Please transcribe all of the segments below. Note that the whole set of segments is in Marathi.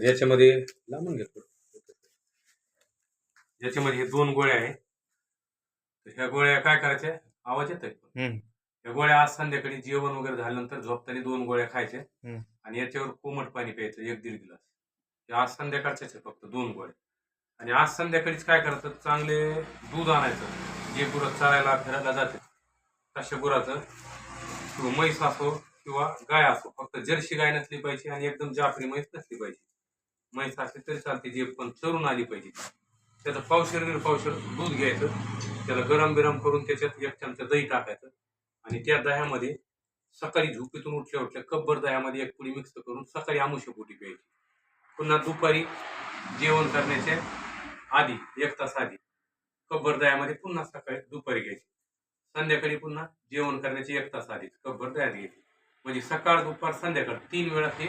तर याच्यामध्ये लांबून घेतो याच्यामध्ये हे दोन गोळ्या आहे तर ह्या गोळ्या काय करायच्या? आवाज येत हम्म. या गोळ्या आज संध्याकाळी जेवण वगैरे झाल्यानंतर झोपताना दोन गोळ्या खायच्या. आणि याच्यावर कोमट पाणी प्यायचं एक दीड गिलास. आज संध्याकाळच्याच आहे फक्त दोन गोळ्या. आणि आज संध्याकाळीच काय करायचं? चांगले दूध आणायचं. जे गुरं चालायला फिरायला जाते तशा गुराचं किंवा म्हैस असो किंवा गाय असो फक्त जर्सी गाय नसली पाहिजे आणि एकदम जाफरी म्हैस नसली पाहिजे. म्हैस असली तरी चालते जे पण चरून आली पाहिजे. त्याचं पावशेर दीड पावशेर दूध घ्यायचं त्याला गरम बिरम करून त्याच्यात एक चमचा दही टाकायचं आणि त्या दह्यामध्ये सकाळी झोपेतून उठल्या उठल्या कब्बर दह्यामध्ये एक पुडी मिक्स करून सकाळी आमुष्यपोटी प्यायची. पुन्हा दुपारी जेवण करण्याच्या आधी एक तास आधी कब्बर दह्यामध्ये पुन्हा सकाळी दुपारी घ्यायची. संध्याकाळी पुन्हा जेवण करण्याची एक तास आधी कब्बर दह्यात घ्यायची. म्हणजे सकाळ दुपार संध्याकाळ तीन वेळा ते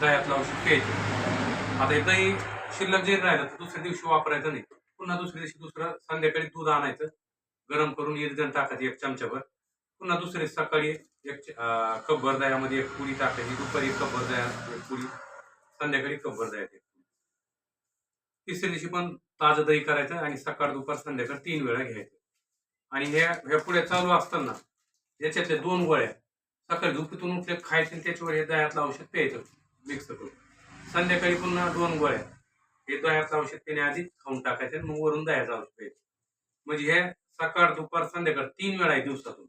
दह्यातलं औषध प्यायचे. आता हे दही शिल्लक जे राहिलं तर दुसऱ्या दिवशी वापरायचं नाही. पुन्हा दुसऱ्या दिवशी दुसरं संध्याकाळी दूध आणायचं. गरम करून इरजण टाकायचं एक चमच्याभर. पुन्हा दुसरे सकाळी एक कप दह्यामध्ये एक पुरी टाकायची. दुपारी एक कप दह्या एक संध्याकाळी कप दह्यात तिसऱ्या दिवशी पण ताजं दही करायचं आणि सकाळ दुपार संध्याकाळ तीन वेळा घ्यायचं. आणि ह्या ह्या पुढे चालू असताना याच्यातल्या दोन गोळ्या सकाळी झोपेतून उठले खायचे त्याच्यावर हे दह्यातलं औषध प्यायचं मिक्स करून. संध्याकाळी पुन्हा दोन गोळ्या. हे दह्यातलं औषध त्याने आधी खाऊन टाकायचं मग वरून दह्याचं औषध प्यायचं म्हणजे हे सकाळ दुपार संध्याकाळ तीन वेळा आहे दिवसातून.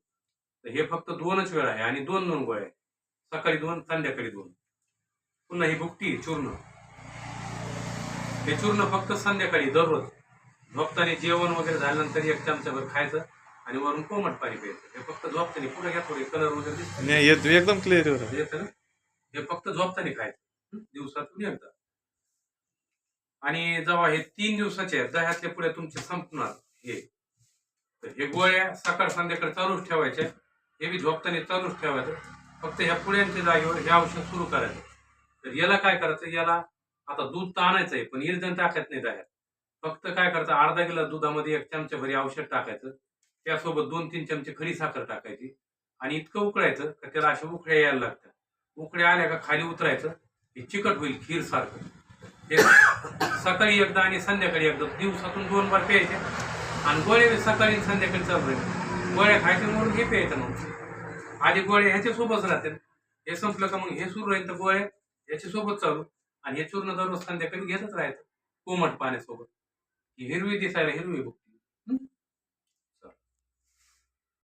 तर हे फक्त दोनच वेळा आहे आणि दोन दोन गोळ्या आहे. सकाळी दोन संध्याकाळी दोन. पुन्हा ही भुकटी चूर्ण. हे चूर्ण फक्त संध्याकाळी दररोज. झोपताना जेवण वगैरे झाल्यानंतर एक चमचाभर खायचं आणि वरून कोमट पाणी प्यायचं. हे फक्त झोपताना पुढे घ्या थोडे कलर वगैरे एकदम क्लिअर? हे फक्त झोपताना खायचं? दिवसातून एकदा. आणि जेव्हा हे तीन दिवसाचे आहेत दह्यातल्या पुढे तुमचे संपणार हे तर हे गोळ्या सकाळ संध्याकाळ चालूच ठेवायच्या हे बी झोपताना चालूच ठेवायचं. फक्त ह्या पुड्यांच्या जागेवर हे औषध सुरू करायचं. तर याला काय करायचं? याला आता दूध तर आणायचं आहे पण इरजण टाकायचं नाही दह्यात फक्त काय करायचं? अर्धा किलो दुधामध्ये एक चमचा भरी औषध टाकायचं. त्यासोबत दोन तीन चमचे खडी साखर टाकायची. आणि इतकं उकळायचं का त्याला अशा उकळ्या यायला लागतात. उकळ्या आल्या का खाली उतरायचं. हे चिकट होईल खीर सारखं. हे सकाळी एकदा आणि संध्याकाळी एकदा. दिवसातून दोन बार प्यायचे. आणि गोळे सकाळी संध्याकाळी चालू राहील. गोळ्या खायचे म्हणून हे प्यायचं मग. आधी गोळे ह्याच्यासोबत राहते हे संपलं का मग हे सुरू राहील तर गोळ्या ह्याच्यासोबत चालू. आणि हे चूर्ण दररोज संध्याकाळी घेतच राहायचं. कोमट पाण्यासोबत. ही हिरवी दिसायला हिरवी बघते